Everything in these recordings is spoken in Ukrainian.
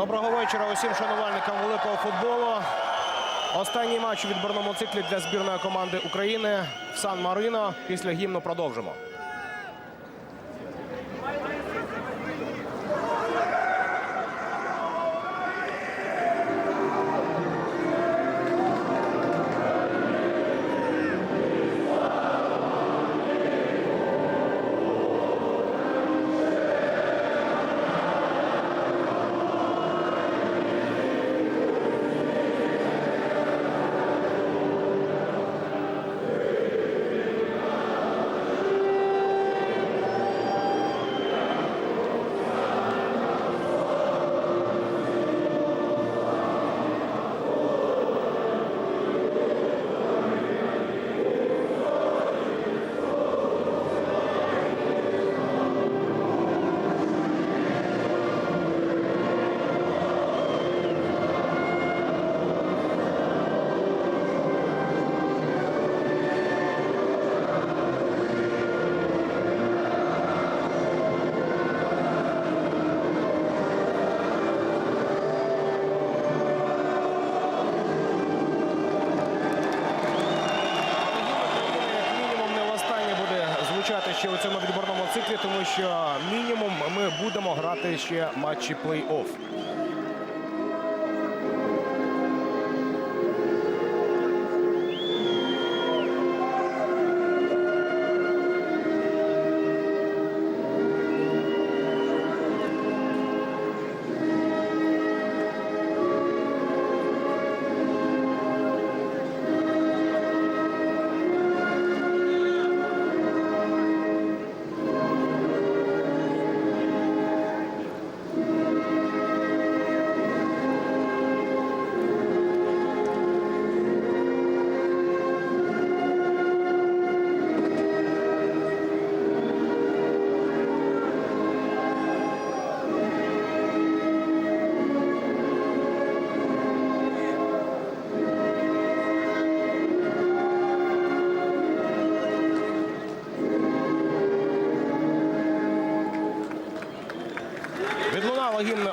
Доброго вечора усім шанувальникам великого футболу. Останній матч у відборному циклі для збірної команди України в Сан-Марино. Після гімну продовжимо. Ще у цьому відборному циклі, тому що мінімум ми будемо грати ще матчі плей-офф.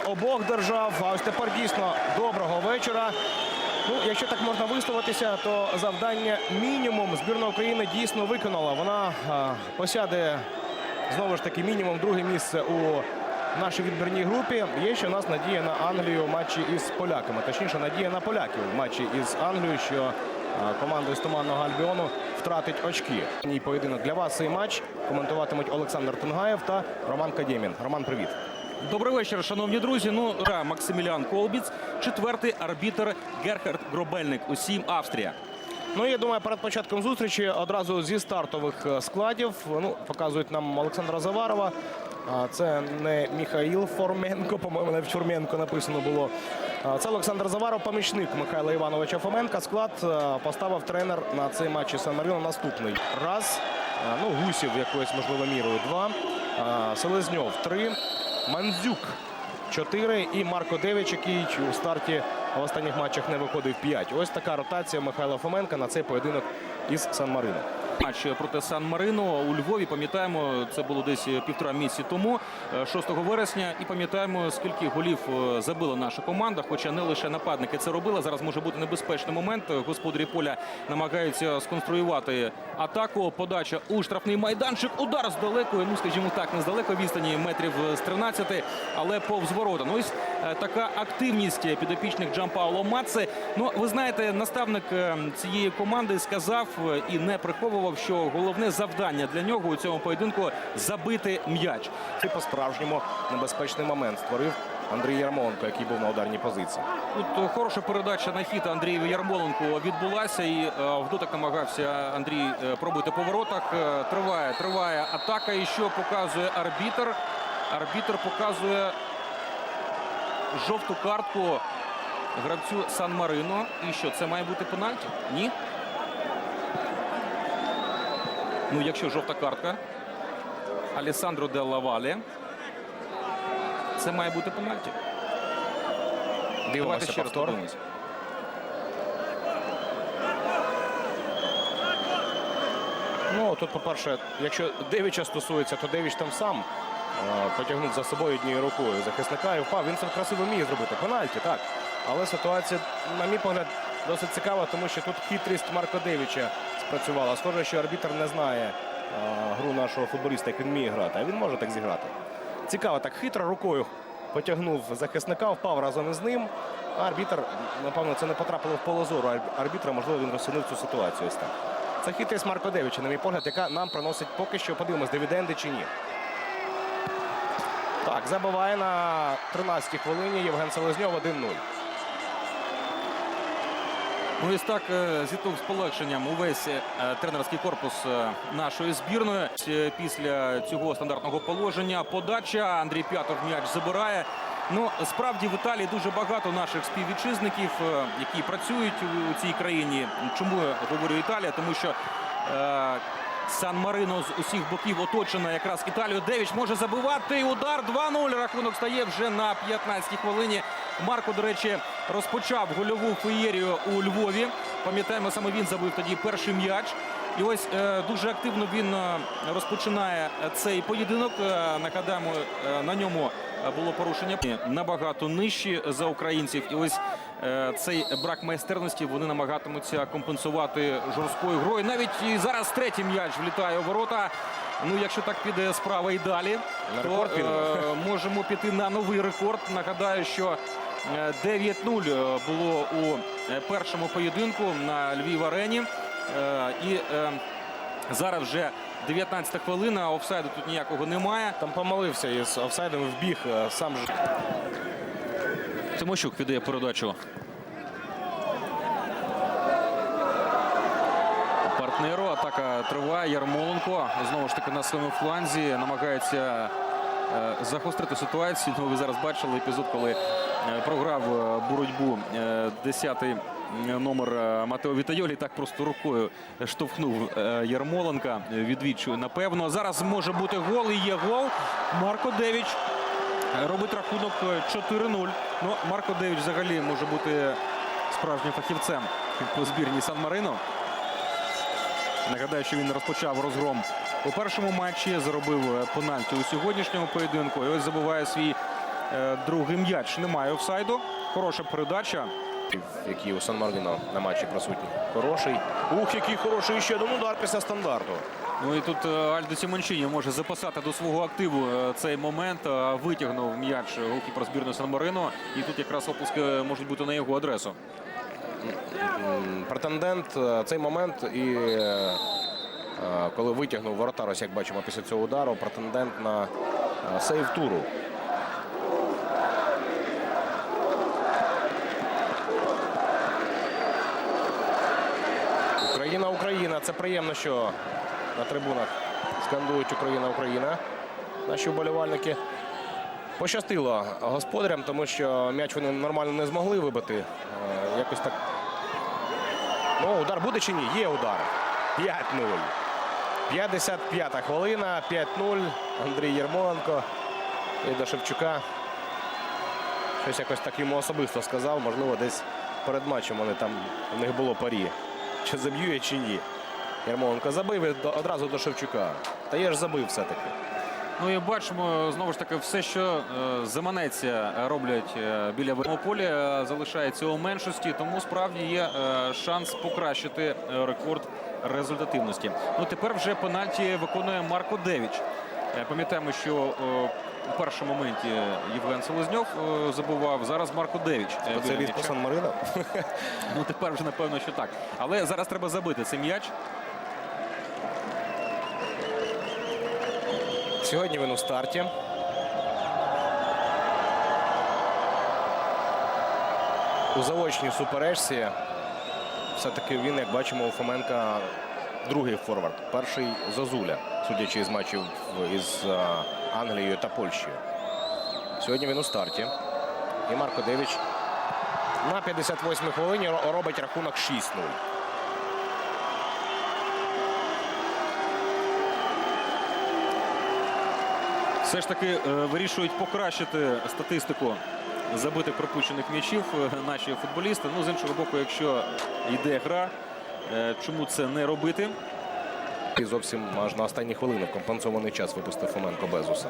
Обох держав. А ось тепер дійсно доброго вечора. Ну, якщо так можна висловитися, то завдання мінімум збірна України дійсно виконала. Вона посяде знову ж таки мінімум друге місце у нашій відбірній групі. Є ще у нас надія на Англію в матчі із поляками. Точніше, надія на поляків в матчі із Англією, що команда із туманного Альбіону втратить очки. І поєдинок для вас цей матч коментуватимуть Олександр Тунгаєв та Роман Кадємін. Роман, привіт. Добрий вечір, шановні друзі. Ну, гра Максимілян Колбіц, четвертий арбітр Герхард Гробельник. Усім Австрія. Ну, я думаю, перед початком зустрічі одразу зі стартових е, складів ну, показують нам Олександра Заварова. Це не Міхаїл Форменко, по-моєму, навіть Фурменко написано було. Це Олександр Заваров, помічник Михайла Івановича Фоменка. Склад е, поставив тренер на цей матч із Сан-Маріно наступний. Раз. Ну, Гусів якоюсь, можливо, мірою. Два. Селезньов. Три. Мандзюк. 4 і Марко Девич, який у старті в останніх матчах не виходив 5. Ось така ротація Михайла Фоменка на цей поєдинок із Сан-Марино. Матч проти Сан-Марино у Львові. Пам'ятаємо, це було десь півтора місяці тому, е, 6 вересня. І пам'ятаємо, скільки голів е, забила наша команда. Хоча не лише нападники це робили. Зараз може бути небезпечний момент. Господарі поля намагаються сконструювати атаку. Подача у штрафний майданчик. Удар з далекої, ну скажімо так, не з далекої відстані метрів з 13, але повз ворота. Ну е, така активність підопічних Джампауло Матце. Ну, ви знаєте, наставник е, цієї команди сказав е, і не приховував, що головне завдання для нього у цьому поєдинку забити м'яч. Це по-справжньому небезпечний момент створив Андрій Ярмоленко, який був на ударній позиції. Тут е, хороша передача на хід Андрію Ярмоленку відбулася. І е, в дотик намагався Андрій е, пробити по воротах. Е, Триває, триває атака. І що показує арбітр? Арбітр показує жовту картку гравцю Сан-Марино. І що, це має бути пенальті? Ні? Ну, якщо жовта картка Алесандро де Лавалі, це має бути пенальті. Дивимося ще раз повтор. подивимось. Ну тут, по-перше, якщо Девіча стосується, то Девіч там сам потягнув за собою однією рукою захисника і впав. Він це красиво вміє зробити. Пенальті, так. Але ситуація, на мій погляд, досить цікава, тому що тут хитрість Марко Девіча спрацювала. Схоже, що арбітр не знає гру нашого футболіста, як він вміє грати, а він може так зіграти. Цікаво, так хитро рукою потягнув захисника, впав разом із ним. А арбітр, напевно, це не потрапило в поле зору арбітра. Можливо, він розцінив цю ситуацію. Ось так. Це хитрість Марко Девіча, на мій погляд, яка нам приносить поки що подивимось, дивіденди чи ні. Так, забиває на 13-й хвилині Євген Селезньов 1-0. Ну і так е, зіткнув з полегшенням увесь е, тренерський корпус е, нашої збірної. Після цього стандартного положення подача Андрій П'ятов м'яч забирає. Ну справді в Італії дуже багато наших співвітчизників, які працюють у цій країні. Чому я говорю Італія? Тому що е, Сан-Марино з усіх боків оточена якраз Італію. Девіч може забивати. Удар 2-0. Рахунок стає вже на 15-й хвилині. Марко, до речі, розпочав гольову феєрію у Львові. Пам'ятаємо, саме він забив тоді перший м'яч. І ось е, дуже активно він е, розпочинає цей поєдинок. Е, нагадаємо, на ньому було порушення набагато нижчі за українців. І ось цей брак майстерності вони намагатимуться компенсувати жорсткою грою. Навіть і зараз третій м'яч влітає у ворота. Ну, якщо так піде справа і далі, На то е, можемо піти на новий рекорд. Нагадаю, що е, 9-0 було у е, першому поєдинку на Львів арені. Е, І е, зараз вже 19 хвилина. Офсайду тут ніякого немає. Там помолився із офсайдом вбіг е, сам же. Тимощук віддає передачу. Партнеру атака триває. Ярмоленко знову ж таки на своєму фланзі намагається е, загострити ситуацію. Ну, ви зараз бачили епізод, коли е, програв е, боротьбу е, 10-й номер Матео Вітайолі. Так просто рукою штовхнув Ярмоленка. Відвідчує, напевно. Зараз може бути гол. І є гол. Марко Девіч робить рахунок е, 4-0. Ну, Марко Девіч взагалі може бути справжнім фахівцем по збірній Сан-Марино. Нагадаю, що він розпочав розгром у першому матчі, заробив е, пенальті у сьогоднішньому поєдинку. І ось забуває свій е, другий м'яч. Немає офсайду. Хороша передача. Який у Сан Маріно на матчі присутній. Хороший. Ух, який хороший ще один удар після стандарту. Ну і тут е, Альдо Сімончині може записати до свого активу е, цей момент. Е, Витягнув м'яч голкіпер збірної Сан-Марино. І тут якраз оплески можуть бути на його адресу. Претендент е, цей момент і е, е, коли витягнув воротар, ось як бачимо після цього удару, претендент на е, сейв туру. Україна, Україна. Це приємно, що на трибунах скандують Україна, Україна. Наші вболівальники. Пощастило господарям, тому що м'яч вони нормально не змогли вибити. Е, Якось так. Ну, удар буде чи ні? Є удар. 5-0. 55-та хвилина. 5-0. Андрій Єрмоленко. І до Шевчука. Щось якось так йому особисто сказав. Можливо, десь перед матчем вони там у них було парі. Чи заб'ю я, чи ні. Єрмоленко забив і одразу до Шевчука. Та я ж забив все-таки. Ну і бачимо знову ж таки, все, що е, заманеться, е, роблять е, біля поля, залишається у меншості, тому справді є шанс покращити рекорд результативності. Ну тепер вже пенальті виконує Марко Девіч. Пам'ятаємо, що у першому моменті Євген Селезньов забував. Зараз Марко Девіч. е, біля Спеціаліст. Сан Марино. Ну тепер вже напевно, що так. Але зараз треба забити цей м'яч. Сьогодні він у старті. У заочній суперечці все-таки він, як бачимо, у Фоменка другий форвард. Перший Зозуля, судячи із матчів із е, Англією та Польщею. Сьогодні він у старті. І Марко Девіч на 58-й хвилині робить рахунок 6-0. Все ж таки е, вирішують покращити статистику забитих пропущених м'ячів е, наші футболісти. Ну, з іншого боку, якщо йде гра, е, чому це не робити? І зовсім аж на останні хвилини в компенсований час випустив Фоменко Безуса.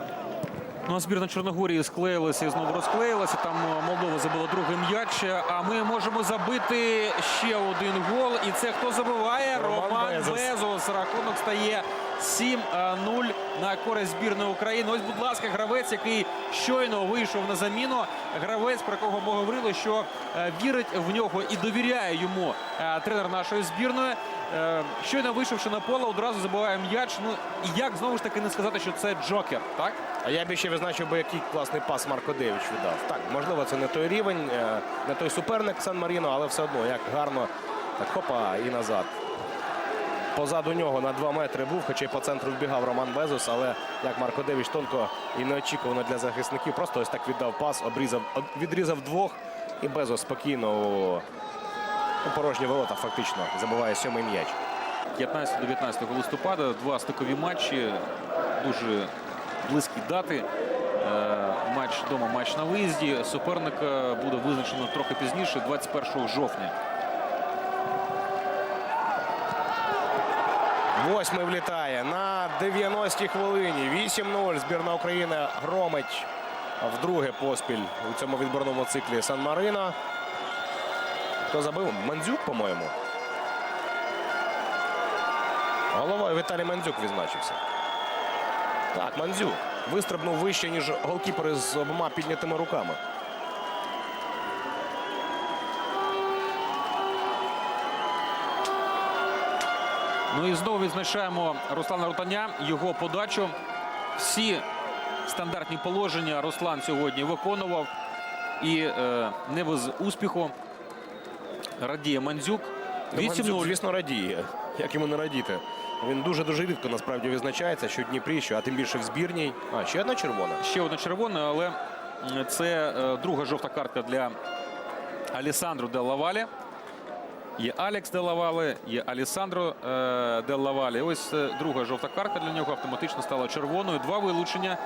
Ну, а збірна Чорногорії склеїлася і знову розклеїлася. Там Молдова забила другий м'яч. А ми можемо забити ще один гол. І це хто забиває? Роман Роман Безос. Безос. Рахунок стає 7-0 на користь збірної України. Ось, будь ласка, гравець, який щойно вийшов на заміну. Гравець, про кого ми говорили, що е, вірить в нього і довіряє йому е, тренер нашої збірної. Е, Щойно вийшовши на поле, одразу забиває м'яч. Ну і як знову ж таки не сказати, що це Джокер, так? А я б ще відзначив би, який класний пас Марко Девіч віддав. Так, можливо, це не той рівень, не той суперник Сан Маріно, але все одно як гарно. Так, хопа, і назад. Позаду нього на 2 метри був, хоча й по центру вбігав Роман Безос, але як Марко Девіч тонко і неочікувано для захисників. Просто ось так віддав пас, обрізав, відрізав двох. І Безос спокійно у, у порожні ворота фактично забиває сьомий м'яч. 15-19 листопада два стикові матчі, дуже близькі дати. Е, Матч вдома, матч на виїзді. Суперника буде визначено трохи пізніше, 21 жовтня. Восьмий влітає на 90-й хвилині. 8-0. Збірна України громить вдруге поспіль у цьому відборному циклі Сан Марино. Хто забив? Мандзюк, по-моєму. Головою Віталій Мандзюк відзначився. Так, Мандзюк вистрибнув вище, ніж голкіпери з обома піднятими руками. Ну і знову відзначаємо Руслана Ротаня, його подачу. Всі стандартні положення Руслан сьогодні виконував. І е, не без успіху. Радіє Мандзюк. Мандзюк, 8-0. звісно, радіє. Як йому не радіти? Він дуже-дуже рідко насправді відзначається, що в Дніпрі, що, а тим більше в збірній. А, ще одна червона. Ще одна червона, але це е, друга жовта картка для Алісандру Деллавалі. Є Алекс Деллавалі, є Алісандро Делавалі. Ось е, друга жовта карта для нього автоматично стала червоною. Два вилучення.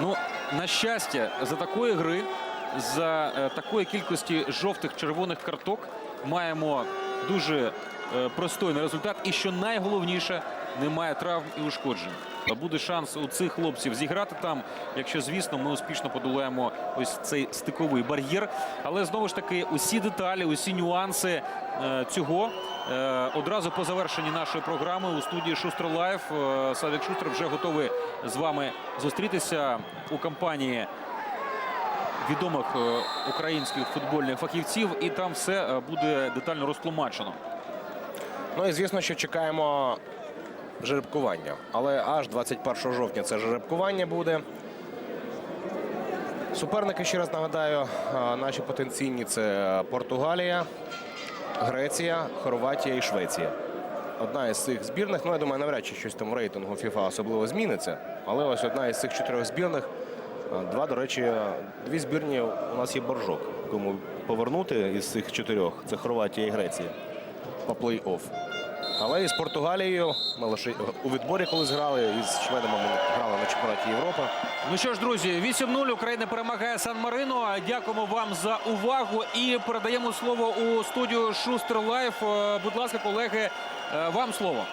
Ну, на щастя, за такої гри, за е, такої кількості жовтих червоних карток маємо дуже Простойний результат. І що найголовніше, немає травм і ушкоджень. Буде шанс у цих хлопців зіграти там, якщо, звісно, ми успішно подолаємо ось цей стиковий бар'єр. Але знову ж таки, усі деталі, усі нюанси е, цього е, одразу по завершенні нашої програми у студії Шустер Лайф. Е, Савік Шустер вже готовий з вами зустрітися у компанії відомих е, українських футбольних фахівців, і там все буде детально розтлумачено. Ну і звісно, що чекаємо жеребкування. Але аж 21 жовтня це жеребкування буде. Суперники, ще раз нагадаю, наші потенційні це Португалія, Греція, Хорватія і Швеція. Одна із цих збірних, ну я думаю, навряд чи щось там в рейтингу FIFA особливо зміниться. Але ось одна із цих чотирьох збірних. Два, до речі, дві збірні у нас є боржок. Кому повернути із цих чотирьох це Хорватія і Греція по плей-офф. Але із Португалією ми лише у відборі колись грали, і з шведами ми грали на чемпіонаті Європи. Ну що ж, друзі, 8-0 Україна перемагає Сан Марино. Дякуємо вам за увагу і передаємо слово у студію Шустер Лайф. Е, Будь ласка, колеги, е, вам слово.